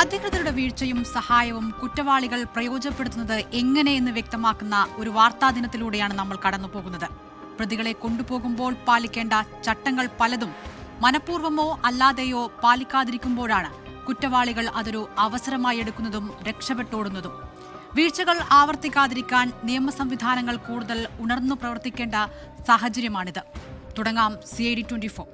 അധികൃതരുടെ വീഴ്ചയും സഹായവും കുറ്റവാളികൾ പ്രയോജനപ്പെടുത്തുന്നത് എങ്ങനെയെന്ന് വ്യക്തമാക്കുന്ന ഒരു വാർത്താ ദിനത്തിലൂടെയാണ് നമ്മൾ കടന്നുപോകുന്നത്. പ്രതികളെ കൊണ്ടുപോകുമ്പോൾ പാലിക്കേണ്ട ചട്ടങ്ങൾ പലതും മനഃപൂർവമോ അല്ലാതെയോ പാലിക്കാതിരിക്കുമ്പോഴാണ് കുറ്റവാളികൾ അതൊരു അവസരമായി എടുക്കുന്നതും രക്ഷപ്പെട്ടോടുന്നതും. വീഴ്ചകൾ ആവർത്തിക്കാതിരിക്കാൻ നിയമ സംവിധാനങ്ങൾ കൂടുതൽ ഉണർന്നു പ്രവർത്തിക്കേണ്ട സാഹചര്യമാണിത്. തുടങ്ങാം C I D twenty four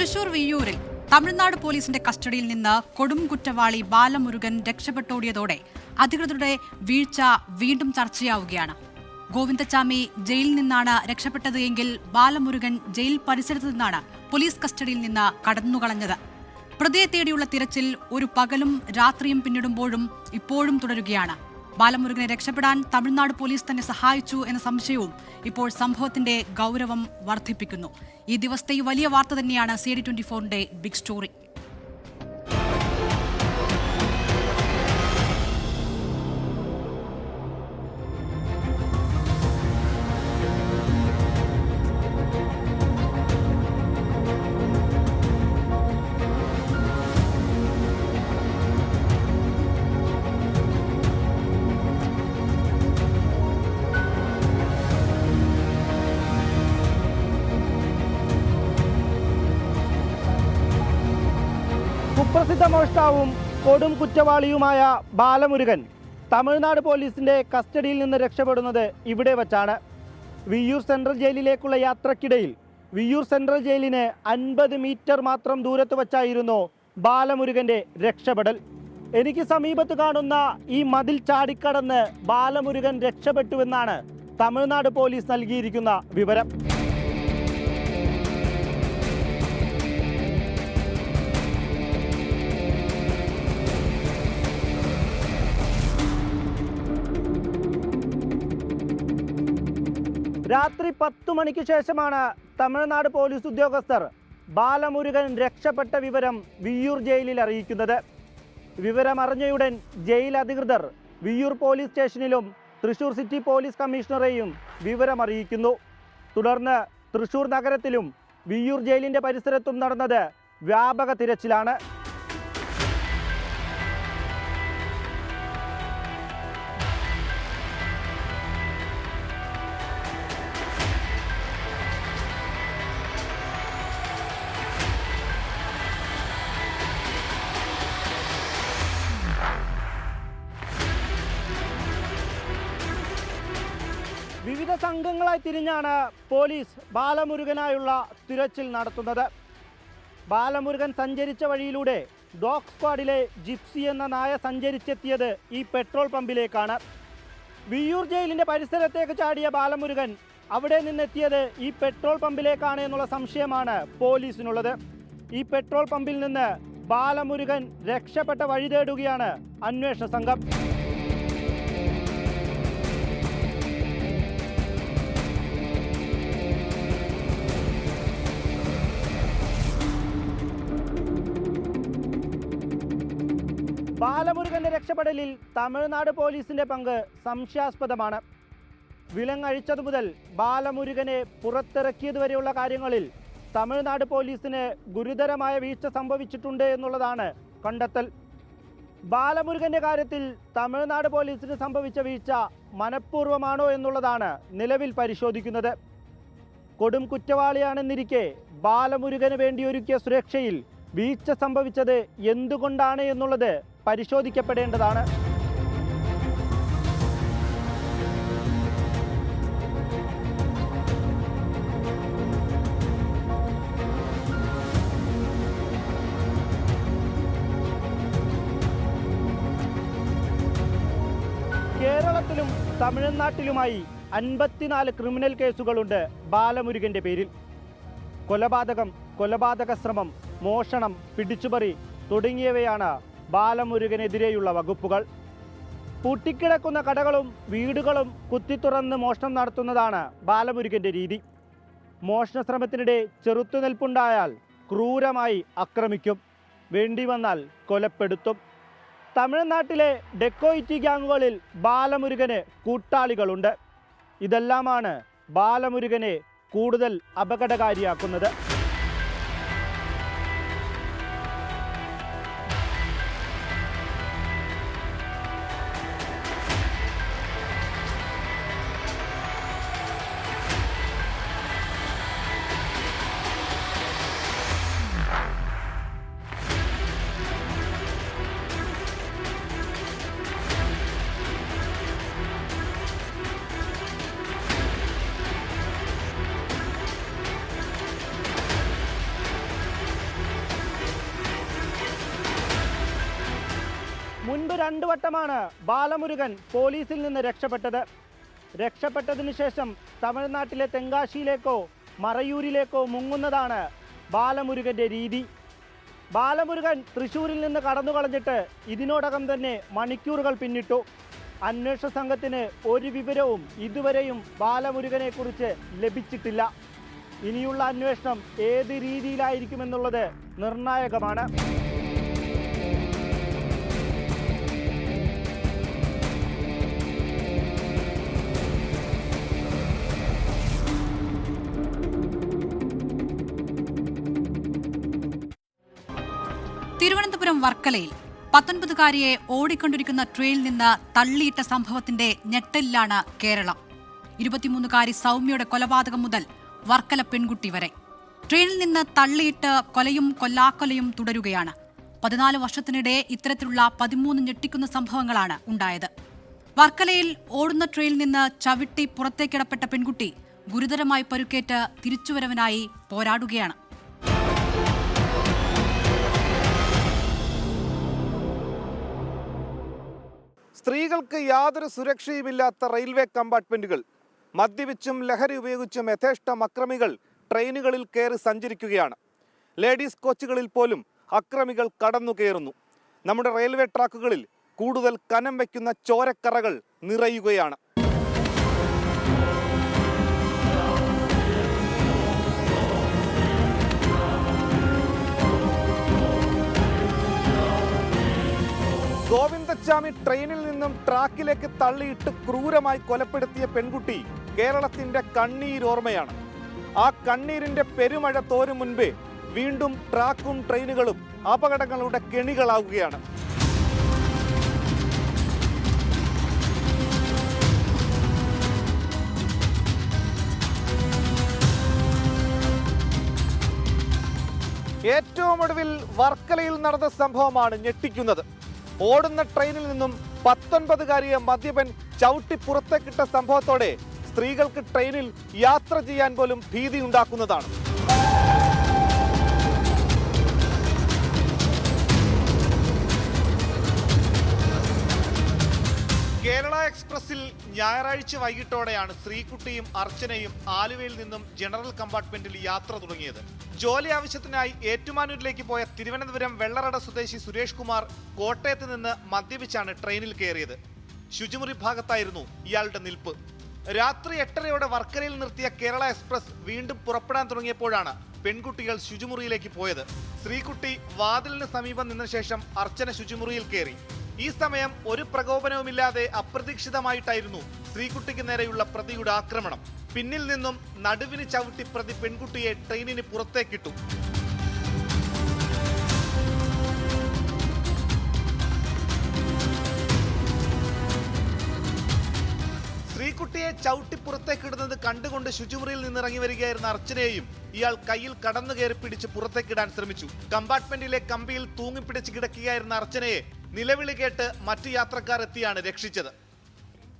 Thrissur വിയ്യൂരിൽ Tamil Nadu പോലീസിന്റെ കസ്റ്റഡിയിൽ നിന്ന് കൊടും കുറ്റവാളി ബാലമുരുകൻ രക്ഷപ്പെട്ടോടിയതോടെ അധികൃതരുടെ വീഴ്ച വീണ്ടും ചർച്ചയാവുകയാണ്. ഗോവിന്ദച്ചാമി ജയിലിൽ നിന്നാണ് രക്ഷപ്പെട്ടത് എങ്കിൽ ബാലമുരുകൻ ജയിൽ പരിസരത്ത് നിന്നാണ് പോലീസ് കസ്റ്റഡിയിൽ നിന്ന് കടന്നുകളഞ്ഞത്. പ്രതിയെ തേടിയുള്ള തിരച്ചിൽ ഒരു പകലും രാത്രിയും പിന്നിടുമ്പോഴും ഇപ്പോഴും തുടരുകയാണ്. ബാലമുരുകനെ രക്ഷപ്പെടാൻ തമിഴ്നാട് പോലീസ് തന്നെ സഹായിച്ചു എന്ന സംശയവും ഇപ്പോൾ സംഭവത്തിന്റെ ഗൗരവം വർദ്ധിപ്പിക്കുന്നു. ഈ ദിവസത്തെ വലിയ വാർത്ത തന്നെയാണ് സി ഡി ട്വന്റി ഫോറിന്റെ ബിഗ് സ്റ്റോറി. കുപ്രസിദ്ധ മോഷ്ടാവും കൊടും കുറ്റവാളിയുമായ ബാലമുരുകൻ തമിഴ്നാട് പോലീസിന്റെ കസ്റ്റഡിയിൽ നിന്ന് രക്ഷപ്പെടുന്നത് ഇവിടെ വച്ചാണ്. വിയ്യൂർ സെൻട്രൽ ജയിലിലേക്കുള്ള യാത്രക്കിടയിൽ വിയ്യൂർ സെൻട്രൽ ജയിലിന് അൻപത് മീറ്റർ മാത്രം ദൂരത്ത് വച്ചായിരുന്നു ബാലമുരുകന്റെ രക്ഷപ്പെടൽ. എനിക്ക് സമീപത്ത് കാണുന്ന ഈ മതിൽ ചാടിക്കടന്ന് ബാലമുരുകൻ രക്ഷപ്പെട്ടുവെന്നാണ് തമിഴ്നാട് പോലീസ് നൽകിയിരിക്കുന്ന വിവരം. രാത്രി പത്തു മണിക്ക് ശേഷമാണ് തമിഴ്നാട് പോലീസ് ഉദ്യോഗസ്ഥർ ബാലമുരുകൻ രക്ഷപ്പെട്ട വിവരം വിയ്യൂർ ജയിലിൽ അറിയിക്കുന്നത്. വിവരമറിഞ്ഞയുടൻ ജയിൽ അധികൃതർ വിയ്യൂർ പോലീസ് സ്റ്റേഷനിലും തൃശൂർ സിറ്റി പോലീസ് കമ്മീഷണറെയും വിവരമറിയിക്കുന്നു. തുടർന്ന് തൃശൂർ നഗരത്തിലും വിയ്യൂർ ജയിലിന്റെ പരിസരത്തും നടന്നത് വ്യാപക തിരച്ചിലാണ്. സംഘങ്ങളായി തിരിഞ്ഞാണ് പോലീസ് ബാലമുരുകനായുള്ള തിരച്ചിൽ നടത്തുന്നത്. ബാലമുരുകൻ സഞ്ചരിച്ച വഴിയിലൂടെ ഡോഗ് സ്ക്വാഡിലെ ജിപ്സി എന്ന നായ സഞ്ചരിച്ചെത്തിയത് ഈ പെട്രോൾ പമ്പിലേക്കാണ്. വിയ്യൂർ ജയിലിന്റെ പരിസരത്തേക്ക് ചാടിയ ബാലമുരുകൻ അവിടെ നിന്നെത്തിയത് ഈ പെട്രോൾ പമ്പിലേക്കാണ് എന്നുള്ള സംശയമാണ് പോലീസിനുള്ളത്. ഈ പെട്രോൾ പമ്പിൽ നിന്ന് ബാലമുരുകൻ രക്ഷപ്പെട്ട വഴി തേടുകയാണ് അന്വേഷണ സംഘം. ബാലമുരുകന്റെ രക്ഷപ്പെടലിൽ തമിഴ്നാട് പോലീസിന്റെ പങ്ക് സംശയാസ്പദമാണ്. വിലങ്ങഴിച്ചതു മുതൽ ബാലമുരുകനെ പുറത്തിറക്കിയതുവരെയുള്ള കാര്യങ്ങളിൽ തമിഴ്നാട് പോലീസിന് ഗുരുതരമായ വീഴ്ച സംഭവിച്ചിട്ടുണ്ട് എന്നുള്ളതാണ് കണ്ടെത്തൽ. ബാലമുരുകന്റെ കാര്യത്തിൽ തമിഴ്നാട് പോലീസിന് സംഭവിച്ച വീഴ്ച മനഃപൂർവമാണോ എന്നുള്ളതാണ് നിലവിൽ പരിശോധിക്കുന്നത്. കൊടും കുറ്റവാളിയാണെന്നിരിക്കെ ബാലമുരുകന് വേണ്ടിയൊരുക്കിയ സുരക്ഷയിൽ വീഴ്ച സംഭവിച്ചത് എന്തുകൊണ്ടാണ് എന്നുള്ളത് പരിശോധിക്കപ്പെടേണ്ടതാണ്. കേരളത്തിലും തമിഴ്നാട്ടിലുമായി അൻപത്തിനാല് ക്രിമിനൽ കേസുകളുണ്ട് ബാലമുരുകന്റെ പേരിൽ. കൊലപാതകം കൊലപാതക ശ്രമം മോഷണം പിടിച്ചുപറി തുടങ്ങിയവയാണ് ബാലമുരുകനെതിരെയുള്ള വകുപ്പുകൾ. പൂട്ടിക്കിടക്കുന്ന കടകളും വീടുകളും കുത്തിത്തുറന്ന് മോഷണം നടത്തുന്നതാണ് ബാലമുരുകന്റെ രീതി. മോഷണ ശ്രമത്തിനിടെ ചെറുത്തുനിൽപ്പുണ്ടായാൽ ക്രൂരമായി ആക്രമിക്കും വേണ്ടി വന്നാൽ കൊലപ്പെടുത്തും. തമിഴ്നാട്ടിലെ ഡെക്കോയിറ്റി ഗ്യാങ്ങുകളിൽ ബാലമുരുകന് കൂട്ടാളികളുണ്ട്. ഇതെല്ലാമാണ് ബാലമുരുകനെ കൂടുതൽ അപകടകാരിയാക്കുന്നത്. മുൻപ് രണ്ടു വട്ടമാണ് ബാലമുരുകൻ പോലീസിൽ നിന്ന് രക്ഷപ്പെട്ടത്. രക്ഷപ്പെട്ടതിന് ശേഷം തമിഴ്നാട്ടിലെ തെങ്കാശിയിലേക്കോ മറയൂരിലേക്കോ മുങ്ങുന്നതാണ് ബാലമുരുകന്റെ രീതി. ബാലമുരുകൻ തൃശ്ശൂരിൽ നിന്ന് കടന്നു കളഞ്ഞിട്ട് ഇതിനോടകം തന്നെ മണിക്കൂറുകൾ പിന്നിട്ടു. അന്വേഷണ സംഘത്തിന് ഒരു വിവരവും ഇതുവരെയും ബാലമുരുകനെ കുറിച്ച് ലഭിച്ചിട്ടില്ല. ഇനിയുള്ള അന്വേഷണം ഏത് രീതിയിലായിരിക്കുമെന്നുള്ളത് നിർണായകമാണ്. വർക്കലയിൽ പത്തൊൻപതുകാരിയെ ഓടിക്കൊണ്ടിരിക്കുന്ന ട്രെയിൽ നിന്ന് തള്ളിയിട്ട സംഭവത്തിന്റെ ഞെട്ടലിലാണ് കേരളം. ഇരുപത്തിമൂന്നുകാരി സൗമ്യയുടെ കൊലപാതകം മുതൽ വർക്കല പെൺകുട്ടി വരെ. ട്രെയിനിൽ നിന്ന് തള്ളിയിട്ട് കൊലയും കൊല്ലാക്കൊലയും തുടരുകയാണ്. പതിനാല് വർഷത്തിനിടെ ഇത്തരത്തിലുള്ള പതിമൂന്ന് ഞെട്ടിക്കുന്ന സംഭവങ്ങളാണ് ഉണ്ടായത്. വർക്കലയിൽ ഓടുന്ന ട്രെയിനിൽ നിന്ന് ചവിട്ടി പുറത്തേക്കിടപ്പെട്ട പെൺകുട്ടി ഗുരുതരമായി പരുക്കേറ്റ് തിരിച്ചുവരവനായി പോരാടുകയാണ്. സ്ത്രീകൾക്ക് യാതൊരു സുരക്ഷയുമില്ലാത്ത റെയിൽവേ കമ്പാർട്ട്മെന്റുകൾ മദ്യപിച്ചും ലഹരി ഉപയോഗിച്ചും യഥേഷ്ടം അക്രമികൾ ട്രെയിനുകളിൽ കയറി സഞ്ചരിക്കുകയാണ്. ലേഡീസ് കോച്ചുകളിൽ പോലും അക്രമികൾ കടന്നു കയറുന്നു. നമ്മുടെ റെയിൽവേ ട്രാക്കുകളിൽ കൂടുതൽ കനം വയ്ക്കുന്ന ചോരക്കറകൾ നിറയുകയാണ്. ഗോവിന്ദച്ചാമി ട്രെയിനിൽ നിന്നും ട്രാക്കിലേക്ക് തള്ളിയിട്ട് ക്രൂരമായി കൊലപ്പെടുത്തിയ പെൺകുട്ടി കേരളത്തിന്റെ കണ്ണീരോർമ്മയാണ് ആ കണ്ണീരിന്റെ പെരുമഴ തോരും മുൻപേ വീണ്ടും ട്രാക്കും ട്രെയിനുകളും അപകടങ്ങളുടെ കെണികളാവുകയാണ്. ഏറ്റവും ഒടുവിൽ വർക്കലയിൽ നടന്ന സംഭവമാണ് ഞെട്ടിക്കുന്നത്. ഓടുന്ന ട്രെയിനിൽ നിന്നും പത്തൊൻപതുകാരിയെ മദ്യപൻ ചവിട്ടി പുറത്തേക്കിട്ട സംഭവത്തോടെ സ്ത്രീകൾക്ക് ട്രെയിനിൽ യാത്ര ചെയ്യാൻ പോലും ഭീതിയുണ്ടാക്കുന്നതാണ്. കേരള എക്സ്പ്രസിൽ ഞായറാഴ്ച വൈകിട്ടോടെയാണ് ശ്രീകുട്ടിയും അർച്ചനയും ആലുവയിൽ നിന്നും ജനറൽ കമ്പാർട്ട്മെന്റിൽ യാത്ര തുടങ്ങിയത്. ജോലി ആവശ്യത്തിനായി ഏറ്റുമാനൂരിലേക്ക് പോയ തിരുവനന്തപുരം വെള്ളറട സ്വദേശി സുരേഷ് കുമാർ കോട്ടയത്ത് നിന്ന് മദ്യപിച്ചാണ് ട്രെയിനിൽ കയറിയത്. ശുചിമുറി ഭാഗത്തായിരുന്നു ഇയാളുടെ നിൽപ്പ്. രാത്രി എട്ടരയോടെ വർക്കരയിൽ നിർത്തിയ കേരള എക്സ്പ്രസ് വീണ്ടും പുറപ്പെടാൻ തുടങ്ങിയപ്പോഴാണ് പെൺകുട്ടികൾ ശുചിമുറിയിലേക്ക് പോയത്. ശ്രീകുട്ടി വാതിലിന് സമീപം നിന്ന ശേഷം അർച്ചന ശുചിമുറിയിൽ കയറി. ഈ സമയം ഒരു പ്രകോപനവുമില്ലാതെ അപ്രതീക്ഷിതമായിട്ടായിരുന്നു ശ്രീകുട്ടിക്ക് നേരെയുള്ള പ്രതിയുടെ ആക്രമണം. പിന്നിൽ നിന്നും നടുവിന് ചവിട്ടി പ്രതി പെൺകുട്ടിയെ ട്രെയിനിന് പുറത്തേക്കിട്ടു. ശ്രീകുട്ടിയെ ചവിട്ടി പുറത്തേക്കിടുന്നത് കണ്ടുകൊണ്ട് ശുചിമുറിയിൽ നിന്നിറങ്ങി വരികയായിരുന്ന അർച്ചനയെയും ഇയാൾ കയ്യിൽ കടന്നു കയറി പിടിച്ച് പുറത്തേക്കിടാൻ ശ്രമിച്ചു. കമ്പാർട്ട്മെന്റിലെ കമ്പിയിൽ തൂങ്ങിപ്പിടിച്ച് കിടക്കുകയായിരുന്ന അർച്ചനയെ നിലവിളി കേട്ട് മറ്റു യാത്രക്കാർ എത്തിയാണ് രക്ഷിച്ചത്.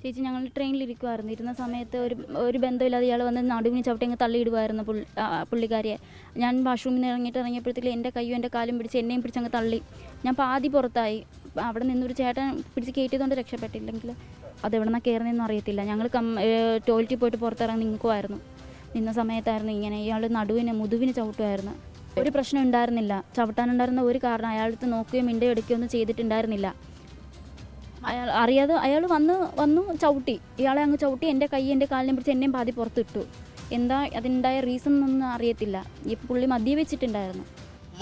ചേച്ചി ഞങ്ങൾ ട്രെയിനിലിരിക്കുമായിരുന്നു ഇരുന്ന സമയത്ത് ഒരു ഒരു ബന്ധമില്ലാതെ ഇയാൾ വന്ന് നടുവിന് ചവിട്ടി അങ്ങ് തള്ളിയിടുമായിരുന്നു പുള്ളി പുള്ളിക്കാരിയെ. ഞാൻ വാഷ്റൂമിൽ നിന്ന് ഇറങ്ങിയിട്ട് ഇറങ്ങിയപ്പോഴത്തേക്ക് എന്റെ കയ്യും എന്റെ കാലും പിടിച്ച് എന്നെയും പിടിച്ച് അങ്ങ് തള്ളി. ഞാൻ പാതി പുറത്തായി. അവിടെ നിന്നൊരു ചേട്ടൻ പിടിച്ച് കയറ്റിയതുകൊണ്ട് രക്ഷപ്പെട്ടില്ലെങ്കിൽ അത് എവിടെ നിന്നാണ് കയറുന്നതെന്നും അറിയത്തില്ല. ഞങ്ങൾ കം ടോയ്ലറ്റിൽ പോയിട്ട് പുറത്തിറങ്ങി നിൽക്കുമായിരുന്നു നിന്ന സമയത്തായിരുന്നു ഇങ്ങനെ ഇയാൾ നടുവിന് മുതുവിന് ചവിട്ടുമായിരുന്നു ഒരു പ്രശ്നം ഉണ്ടായിരുന്നില്ല. ചവിട്ടാനുണ്ടായിരുന്ന ഒരു കാരണം അയാളടുത്ത് നോക്കുകയോ മിണ്ടുകയോ എടുക്കുകയോ ഒന്നും ചെയ്തിട്ടുണ്ടായിരുന്നില്ല. അയാൾ അറിയാതെ അയാൾ വന്ന് വന്നു ചവിട്ടി. ഇയാളെ അങ്ങ് ചവിട്ടി എന്റെ കൈ എന്റെ കാലിനെ പിടിച്ച് എന്നെയും പാതി പുറത്തിട്ടു. എന്താ അതിനുണ്ടായ റീസൺ ഒന്നും അറിയത്തില്ല. ഈ പുള്ളി മദ്യപിച്ചിട്ടുണ്ടായിരുന്നു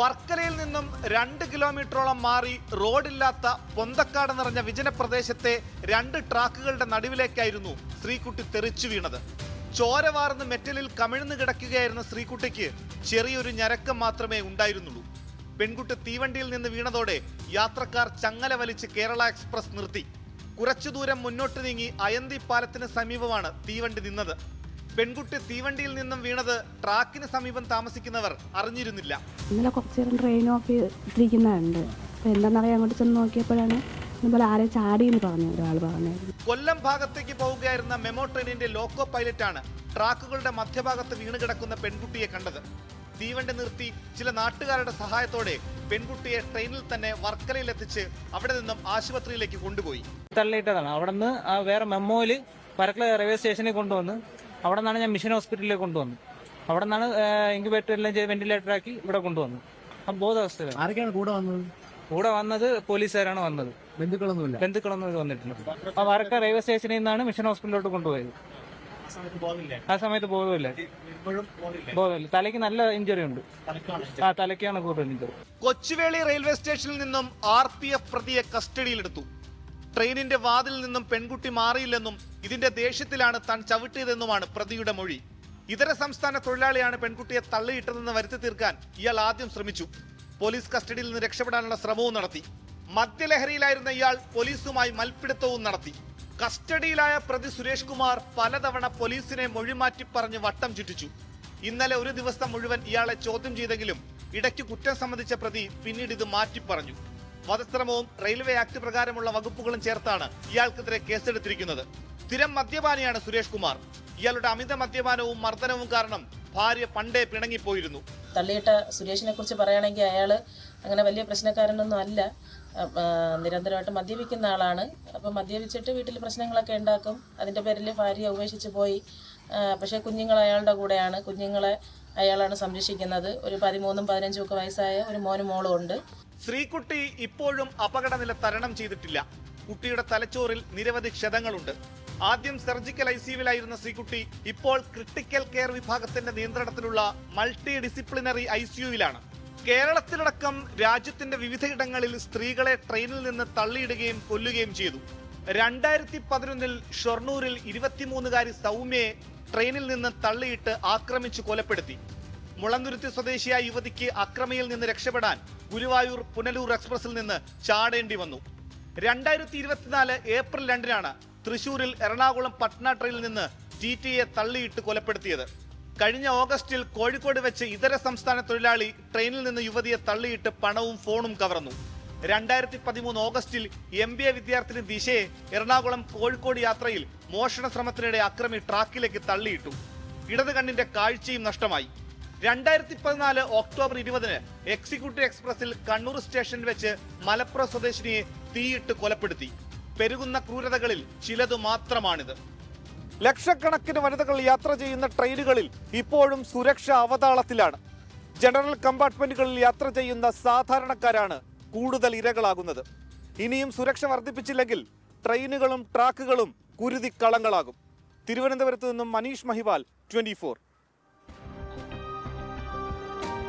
വർക്കലയിൽ നിന്നും രണ്ട് കിലോമീറ്ററോളം മാറി റോഡില്ലാത്ത പൊന്തക്കാട് നിറഞ്ഞ വിജന പ്രദേശത്തെ രണ്ട് ട്രാക്കുകളുടെ നടുവിലേക്കായിരുന്നു ശ്രീകുട്ടി തെറിച്ചു വീണത്. ചോര വാർന്ന് മെറ്റലിൽ കമിഴ്ന്നു കിടക്കുകയായിരുന്ന ശ്രീകുട്ടിക്ക് ചെറിയൊരു ഞരക്കം മാത്രമേ ഉണ്ടായിരുന്നുള്ളൂ. പെൺകുട്ടി തീവണ്ടിയിൽ നിന്ന് വീണതോടെ യാത്രക്കാർ ചങ്ങല വലിച്ച് കേരള എക്സ്പ്രസ് നിർത്തി. കുറച്ചു ദൂരം മുന്നോട്ട് നീങ്ങി അയന്തി പാലത്തിന് സമീപമാണ് തീവണ്ടി നിന്നത്. പെൺകുട്ടി തീവണ്ടിയിൽ നിന്നും വീണത് ട്രാക്കിന് സമീപം താമസിക്കുന്നവർ അറിഞ്ഞിരുന്നില്ല. ഇന്നലെ കുറച്ചേരം ട്രെയിൻ ഓഫ് ചെയ്തിരിക്കുന്നുണ്ട് എന്താണെന്നറിയാൻ അങ്ങോട്ട് ചെന്ന് നോക്കിയപ്പോഴാണ് ഇതുപോലെ ആരെ എന്ന് പറഞ്ഞു ഒരാൾ പറഞ്ഞായിരുന്നു. കൊല്ലം ഭാഗത്തേക്ക് പോവുകയായിരുന്ന മെമോ ട്രെയിനിന്റെ ലോക്കോ പൈലറ്റാണ് ട്രാക്കുകളുടെ മധ്യഭാഗത്ത് വീണ് കിടക്കുന്ന പെൺകുട്ടിയെ കണ്ടത്. തീവണ്ടി നിർത്തി ചില നാട്ടുകാരുടെ സഹായത്തോടെ പെൺകുട്ടിയെ ട്രെയിനിൽ തന്നെ വർക്കലയിൽ എത്തിച്ച് അവിടെ നിന്നും ആശുപത്രിയിലേക്ക് കൊണ്ടുപോയി. തള്ളിയിട്ടതാണ്. അവിടെ നിന്ന് ആ വേറെ മെമ്മോയിൽ വരക്കല റെയിൽവേ സ്റ്റേഷനിൽ കൊണ്ടുവന്ന് അവിടെ നിന്നാണ് ഞാൻ മിഷൻ ഹോസ്പിറ്റലിലേക്ക് കൊണ്ടുവന്നു. അവിടെ നിന്നാണ് ഇൻക്യുബേറ്റർ എല്ലാം ചെയ്ത് വെന്റിലേറ്റർ ആക്കി ഇവിടെ കൊണ്ടുവന്നു. അപ്പം ബോധാവസ്ഥയിലാണ് ആരൊക്കെയാണ് കൂടെ വന്നത്? കൂടെ വന്നത് പോലീസുകാരാണ് വന്നത്. ബന്ധുക്കളൊന്നുമില്ല. ബന്ധുക്കളൊന്നും വന്നിട്ടില്ല. ആ വരക്ക റെയിൽവേ സ്റ്റേഷനിൽ നിന്നാണ് മിഷൻ ഹോസ്പിറ്റലിലോട്ട് കൊണ്ടുപോയത്. ആ സമയത്ത് ബോധമില്ല ബോധമില്ല തലയ്ക്ക് നല്ല ഇഞ്ചുറി ഉണ്ട്. ആ തലയ്ക്കാണ് കൂടുതൽ ഇഞ്ചുറി കൊച്ചുവേളി റെയിൽവേ സ്റ്റേഷനിൽ നിന്നും ആർ പി എഫ് പ്രതിയെ കസ്റ്റഡിയിലെടുത്തു. ട്രെയിനിന്റെ വാതിൽ നിന്നും പെൺകുട്ടി മാറിയില്ലെന്നും ഇതിന്റെ ദേഷ്യത്തിലാണ് താൻ ചവിട്ടിയതെന്നുമാണ് പ്രതിയുടെ മൊഴി. ഇതര സംസ്ഥാന തൊഴിലാളിയാണ് പെൺകുട്ടിയെ തള്ളിയിട്ടതെന്ന് വരുത്തി തീർക്കാൻ ഇയാൾ ആദ്യം ശ്രമിച്ചു. പോലീസ് കസ്റ്റഡിയിൽ നിന്ന് രക്ഷപ്പെടാനുള്ള ശ്രമവും നടത്തി. മദ്യലഹരിയിലായിരുന്ന ഇയാൾ പോലീസുമായി മൽപ്പിടുത്തവും നടത്തി. കസ്റ്റഡിയിലായ പ്രതി സുരേഷ് കുമാർ പലതവണ പോലീസിനെ മൊഴിമാറ്റി പറഞ്ഞ് വട്ടം ചുറ്റിച്ചു. ഇന്നലെ ഒരു ദിവസം മുഴുവൻ ഇയാളെ ചോദ്യം ചെയ്തെങ്കിലും ഇടയ്ക്ക് കുറ്റം സംബന്ധിച്ച പ്രതി പിന്നീട് ഇത് മാറ്റി പറഞ്ഞു. വധശ്രമവും റെയിൽവേ ആക്ട് പ്രകാരമുള്ള വകുപ്പുകളും ചേർത്താണ് ഇയാൾക്കെതിരെ കേസെടുത്തിരിക്കുന്നത്. സ്ഥിരം മദ്യപാനിയാണ് സുരേഷ് കുമാർ. ഇയാളുടെ അമിത മദ്യപാനവും മർദ്ദനവും കാരണം ഭാര്യ പണ്ടേ പിണങ്ങിപ്പോയിരുന്നു. തള്ളിയിട്ട സുരേഷിനെ കുറിച്ച് പറയുകയാണെങ്കിൽ അയാൾ അങ്ങനെ വലിയ പ്രശ്നക്കാരനൊന്നും അല്ല. നിരന്തരമായിട്ട് മദ്യപിക്കുന്ന ആളാണ്. അപ്പോൾ മദ്യപിച്ചിട്ട് വീട്ടിൽ പ്രശ്നങ്ങളൊക്കെ ഉണ്ടാക്കും. അതിന്റെ പേരിൽ ഭാര്യ ഉപേക്ഷിച്ച് പോയി. പക്ഷേ കുഞ്ഞുങ്ങൾ അയാളുടെ കൂടെയാണ്. കുഞ്ഞുങ്ങളെ അയാളാണ് സംരക്ഷിക്കുന്നത്. ഒരു പതിമൂന്നും പതിനഞ്ചും ഒക്കെ വയസ്സായ ഒരു മോനും മോളും ഉണ്ട്. ശ്രീകുട്ടി ഇപ്പോഴും അപകടനില തരണം ചെയ്തിട്ടില്ല. കുട്ടിയുടെ തലച്ചോറിൽ നിരവധി ക്ഷതങ്ങളുണ്ട്. ആദ്യം സർജിക്കൽ ഐ സിയുവിലായിരുന്ന ശ്രീകുട്ടി ഇപ്പോൾ ക്രിട്ടിക്കൽ കെയർ വിഭാഗത്തിന്റെ നിയന്ത്രണത്തിലുള്ള മൾട്ടി ഡിസിപ്ലിനറി ഐ സിയുവിലാണ് കേരളത്തിലടക്കം രാജ്യത്തിന്റെ വിവിധയിടങ്ങളിൽ സ്ത്രീകളെ ട്രെയിനിൽ നിന്ന് തള്ളിയിടുകയും കൊല്ലുകയും ചെയ്തു. രണ്ടായിരത്തി പതിനൊന്നിൽ ഷൊർണൂരിൽ ഇരുപത്തിമൂന്നുകാരി സൗമ്യയെ ട്രെയിനിൽ നിന്ന് തള്ളിയിട്ട് ആക്രമിച്ചു കൊലപ്പെടുത്തി. മുളന്തുരുത്തി സ്വദേശിയായ യുവതിക്ക് അക്രമിയിൽ നിന്ന് രക്ഷപ്പെടാൻ ഗുരുവായൂർ പുനലൂർ എക്സ്പ്രസിൽ നിന്ന് ചാടേണ്ടി വന്നു. രണ്ടായിരത്തി ഇരുപത്തിനാല് ഏപ്രിൽ രണ്ടിനാണ് തൃശൂരിൽ എറണാകുളം പട്ന ട്രെയിനിൽ നിന്ന് ടി ടിയെ തള്ളിയിട്ട് കൊലപ്പെടുത്തിയത്. കഴിഞ്ഞ ഓഗസ്റ്റിൽ കോഴിക്കോട് വെച്ച് ഇതര സംസ്ഥാന തൊഴിലാളി ട്രെയിനിൽ നിന്ന് യുവതിയെ തള്ളിയിട്ട് പണവും ഫോണും കവർന്നു. രണ്ടായിരത്തി പതിമൂന്ന് ഓഗസ്റ്റിൽ എം ബി എ വിദ്യാർത്ഥിനി ദിശയെ എറണാകുളം കോഴിക്കോട് യാത്രയിൽ മോഷണ ശ്രമത്തിനിടെ അക്രമി ട്രാക്കിലേക്ക് തള്ളിയിട്ടു. ഇടത് കണ്ണിന്റെ കാഴ്ചയും നഷ്ടമായി. രണ്ടായിരത്തി പതിനാല് ഒക്ടോബർ ഇരുപതിന് എക്സിക്യൂട്ടീവ് എക്സ്പ്രസിൽ കണ്ണൂർ സ്റ്റേഷനിൽ വെച്ച് മലപ്പുറം സ്വദേശിനിയെ തീയിട്ട് കൊലപ്പെടുത്തി. പെരുകുന്ന ക്രൂരതകളിൽ ചിലതു മാത്രമാണിത്. ലക്ഷക്കണക്കിന് വനിതകൾ യാത്ര ചെയ്യുന്ന ട്രെയിനുകളിൽ ഇപ്പോഴും സുരക്ഷ അവതാളത്തിലാണ്. ജനറൽ കമ്പാർട്ട്മെന്റുകളിൽ യാത്ര ചെയ്യുന്ന സാധാരണക്കാരാണ് കൂടുതൽ ഇരകളാകുന്നത്. ഇനിയും സുരക്ഷ വർദ്ധിപ്പിച്ചില്ലെങ്കിൽ ട്രെയിനുകളും ട്രാക്കുകളും കുരുതിക്കളങ്ങളാകും. തിരുവനന്തപുരത്ത് നിന്നും മനീഷ് മഹിവാൽ ട്വന്റി ഫോർ.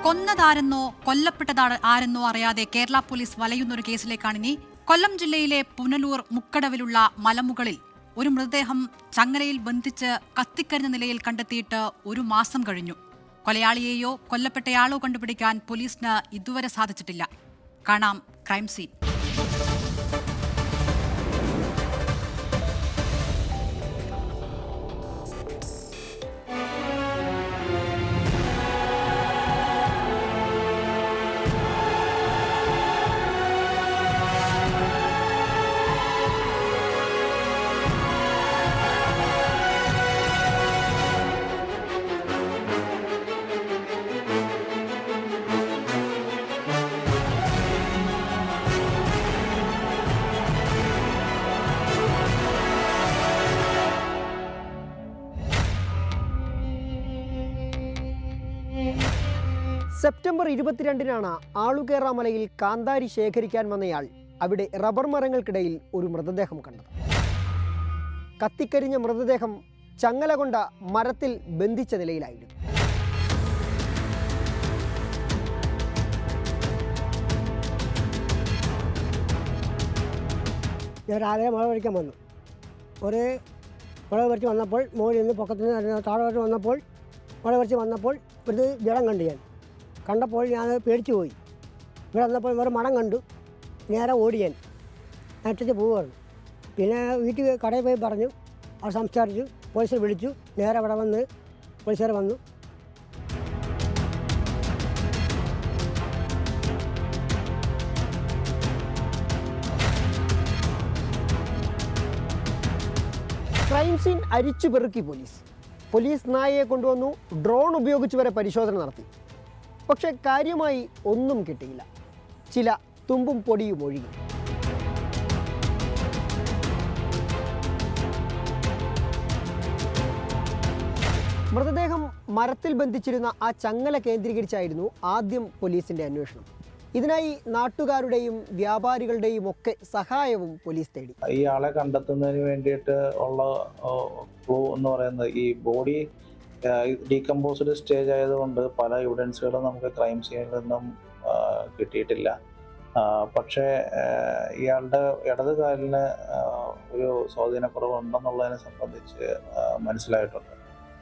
കൊന്നതാരെന്നോ കൊല്ലപ്പെട്ടതാണ് ആരെന്നോ അറിയാതെ കേരള പോലീസ് വലയുന്ന ഒരു കേസിലേക്കാണ് ഇനി കൊല്ലം ജില്ലയിലെ പുനലൂർ മുക്കടവിലുള്ള മലമുകളിൽ ഒരു മൃതദേഹം ചങ്ങലയിൽ ബന്ധിച്ച് കത്തിക്കരിഞ്ഞ നിലയിൽ കണ്ടെത്തിയിട്ട് ഒരു മാസം കഴിഞ്ഞു. കൊലയാളിയെയോ കൊല്ലപ്പെട്ടയാളോ കണ്ടുപിടിക്കാൻ പോലീസിന് ഇതുവരെ സാധിച്ചിട്ടില്ല. കാണാം ക്രൈം സീൻ. സെപ്റ്റംബർ ഇരുപത്തിരണ്ടിനാണ് ആളുകേറാമലയിൽ കാന്താരി ശേഖരിക്കാൻ വന്നയാൾ. അവിടെ റബ്ബർ മരങ്ങൾക്കിടയിൽ ഒരു മൃതദേഹം കണ്ടത്. കത്തിക്കരിഞ്ഞ മൃതദേഹം ചങ്ങല കൊണ്ട മരത്തിൽ ബന്ധിച്ച നിലയിലായിരുന്നു. ഞാൻ രാവിലെ മുളക് പറിക്കാൻ വന്നു. ഒരു മുളക് പറിച്ച് വന്നപ്പോൾ മോഴി നിന്ന് പൊക്കത്തിൽ നിന്ന് വന്നപ്പോൾ മുളക് പറിച്ച് വന്നപ്പോൾ ഒരു ജലം കണ്ടു ഞാൻ. കണ്ടപ്പോൾ ഞാൻ പേടിച്ചു പോയി. ഇവിടെ വന്നപ്പോൾ ഒരു മണം കണ്ടു. നേരെ ഓടിയൻ അറ്റത്ത് പോവുകയാണ്. പിന്നെ വീട്ടിൽ കടയിൽ പോയി പറഞ്ഞു. അവർ സംസാരിച്ചു. പോലീസിൽ വിളിച്ചു. നേരെ അവിടെ വന്ന് പോലീസുകാർ വന്നു. ക്രൈം സീൻ അരിച്ചു പെറുക്കി പോലീസ്. പോലീസ് നായയെ കൊണ്ടുവന്നു. ഡ്രോൺ ഉപയോഗിച്ച് വരെ പരിശോധന നടത്തി. പക്ഷേ കാര്യമായി ഒന്നും കിട്ടിയില്ല. ചില തുമ്പും പൊടിയും ഒഴുകി. മൃതദേഹം മരത്തിൽ ബന്ധിച്ചിരുന്ന ആ ചങ്ങല കേന്ദ്രീകരിച്ചായിരുന്നു ആദ്യം പോലീസിന്റെ അന്വേഷണം. ഇതിനായി നാട്ടുകാരുടെയും വ്യാപാരികളുടെയും ഒക്കെ സഹായവും പോലീസ് തേടി. ഇയാളെ കണ്ടെത്തുന്നതിന് വേണ്ടിയിട്ട് ഉള്ള എന്ന് പറയുന്നത് ഈ ബോഡി ഡീകമ്പോസ്ഡ് സ്റ്റേജ് ആയതുകൊണ്ട് പല എവിഡൻസുകളും നമുക്ക് ക്രൈം സീനിൽ നിന്നും കിട്ടിയിട്ടില്ല. പക്ഷേ ഇയാളുടെ ഇടത് കാലിന് ഒരു ഒരു സ്വാധീനക്കുറവുണ്ടെന്നുള്ളതിനെ സംബന്ധിച്ച് മനസ്സിലായിട്ടുണ്ട്.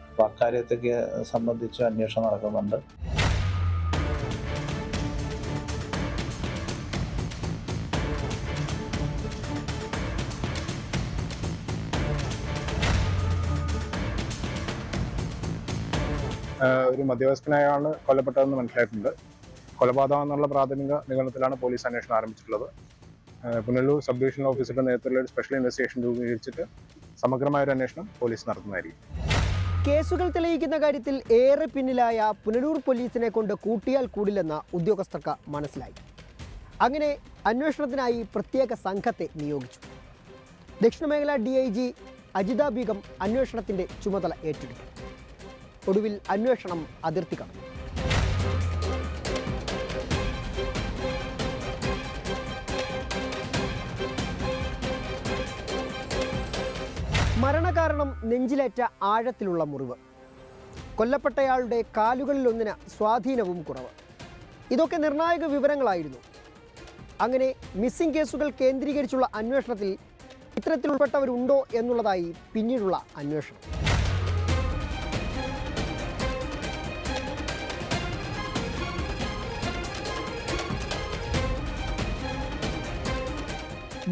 അപ്പോൾ അക്കാര്യത്തേക്ക് സംബന്ധിച്ച് അന്വേഷണം നടക്കുന്നുണ്ട്. ഒരു മധ്യവയസ്കനായാണ് കൊല്ലപ്പെട്ടതെന്ന് മനസ്സിലായിട്ടുണ്ട്. കൊലപാതകം എന്നുള്ള പ്രാഥമിക നിഗമനത്തിലാണ് പോലീസ് അന്വേഷണം ആരംഭിച്ചിട്ടുള്ളത്. പുനലൂർ സബ് ഡിവിഷൻ ഓഫീസറുടെ നേതൃത്വത്തിലുള്ള ഒരു സ്പെഷ്യൽ ഇൻവെസ്റ്റിഗേഷൻ രൂപീകരിച്ചിട്ട് സമഗ്രമായ ഒരു അന്വേഷണം പോലീസ് നടത്തുന്നതായിരിക്കും. കേസുകൾ തെളിയിക്കുന്ന കാര്യത്തിൽ ഏറെ പിന്നിലായ പുനലൂർ പോലീസിനെ കൊണ്ട് കൂട്ടിയാൽ കൂടില്ലെന്ന ഉദ്യോഗസ്ഥർക്ക് മനസ്സിലായി. അങ്ങനെ അന്വേഷണത്തിനായി പ്രത്യേക സംഘത്തെ നിയോഗിച്ചു. ദക്ഷിണമേഖല D I G Ajitha Beegum അന്വേഷണത്തിന്റെ ചുമതല ഏറ്റെടുത്തു. ഒടുവിൽ അന്വേഷണം അതിർത്തി കടന്നു. മരണകാരണം നെഞ്ചിലേറ്റ ആഴത്തിലുള്ള മുറിവ്. കൊല്ലപ്പെട്ടയാളുടെ കാലുകളിലൊന്നിന് സ്വാധീനവും കുറവ്. ഇതൊക്കെ നിർണായക വിവരങ്ങളായിരുന്നു. അങ്ങനെ മിസ്സിംഗ് കേസുകൾ കേന്ദ്രീകരിച്ചുള്ള അന്വേഷണത്തിൽ ഇത്തരത്തിൽ ഉൾപ്പെട്ടവരുണ്ടോ എന്നുള്ളതായി പിന്നീടുള്ള അന്വേഷണം.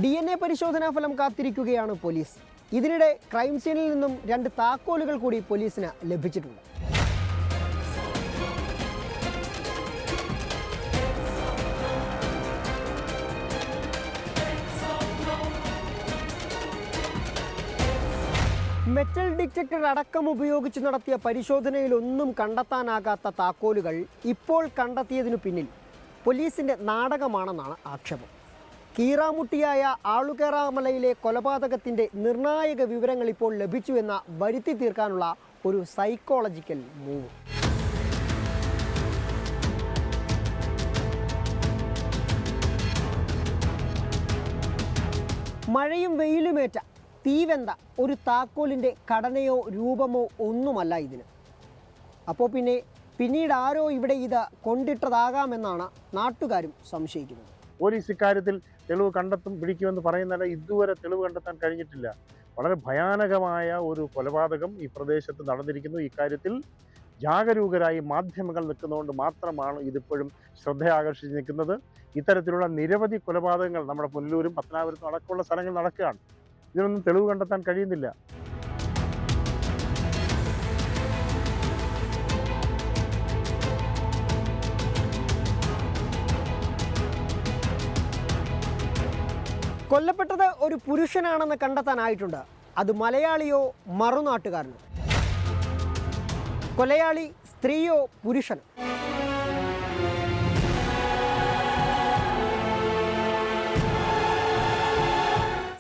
ഡി എൻ എ പരിശോധനാ ഫലം കാത്തിരിക്കുകയാണ് പോലീസ്. ഇതിനിടെ ക്രൈം സീനിൽ നിന്നും രണ്ട് താക്കോലുകൾ കൂടി പോലീസിന് ലഭിച്ചിട്ടുണ്ട്. മെറ്റൽ ഡിറ്റക്ടർ അടക്കം ഉപയോഗിച്ച് നടത്തിയ പരിശോധനയിൽ ഒന്നും കണ്ടെത്താനാകാത്ത താക്കോലുകൾ ഇപ്പോൾ കണ്ടെത്തിയതിനു പിന്നിൽ. പോലീസിന്റെ നാടകമാണെന്നാണ് ആക്ഷേപം. കീറാമുട്ടിയായ ആളുകേറാമലയിലെ കൊലപാതകത്തിന്റെ നിർണായക വിവരങ്ങൾ ഇപ്പോൾ ലഭിച്ചു എന്ന വരുത്തി തീർക്കാനുള്ള ഒരു സൈക്കോളജിക്കൽ മൂവ് മഴയും വെയിലുമേറ്റ തീവെന്ത ഒരു താക്കോലിന്റെ ഘടനയോ രൂപമോ ഒന്നുമല്ല ഇതിന്. അപ്പോൾ പിന്നെ പിന്നീട് ആരോ ഇവിടെ ഇത് കൊണ്ടിട്ടതാകാമെന്നാണ് നാട്ടുകാരും സംശയിക്കുന്നത്. പോലീസ് ഇക്കാര്യത്തിൽ തെളിവ് കണ്ടെത്തും പിടിക്കുമെന്ന് പറയുന്നതല്ല ഇതുവരെ തെളിവ് കണ്ടെത്താൻ കഴിഞ്ഞിട്ടില്ല. വളരെ ഭയാനകമായ ഒരു കൊലപാതകം ഈ പ്രദേശത്ത് നടന്നിരിക്കുന്നു. ഇക്കാര്യത്തിൽ ജാഗരൂകരായി മാധ്യമങ്ങൾ നിൽക്കുന്നതുകൊണ്ട് മാത്രമാണ് ഇതിപ്പോഴും ശ്രദ്ധ ആകർഷിച്ച് നിൽക്കുന്നത്. ഇത്തരത്തിലുള്ള നിരവധി കൊലപാതകങ്ങൾ നമ്മുടെ പുനലൂരും പത്തനാപുരത്തും അടക്കമുള്ള സ്ഥലങ്ങൾ നടക്കുകയാണ്. ഇതിനൊന്നും തെളിവ് കണ്ടെത്താൻ കഴിയുന്നില്ല. കൊല്ലപ്പെട്ടത് ഒരു പുരുഷനാണെന്ന് കണ്ടെത്താനായിട്ടുണ്ട്. അത് മലയാളിയോ മറുനാട്ടുകാരനോ? കൊലയാളി സ്ത്രീയോ പുരുഷനോ?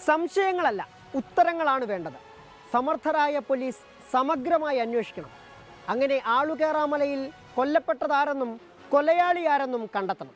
സംശയങ്ങളല്ല ഉത്തരങ്ങളാണ് വേണ്ടത്. സമർത്ഥരായ പോലീസ് സമഗ്രമായി അന്വേഷിക്കണം. അങ്ങനെ ആളുകേറാമലയിൽ കൊല്ലപ്പെട്ടതാരെന്നും കൊലയാളിയാരെന്നും കണ്ടെത്തണം.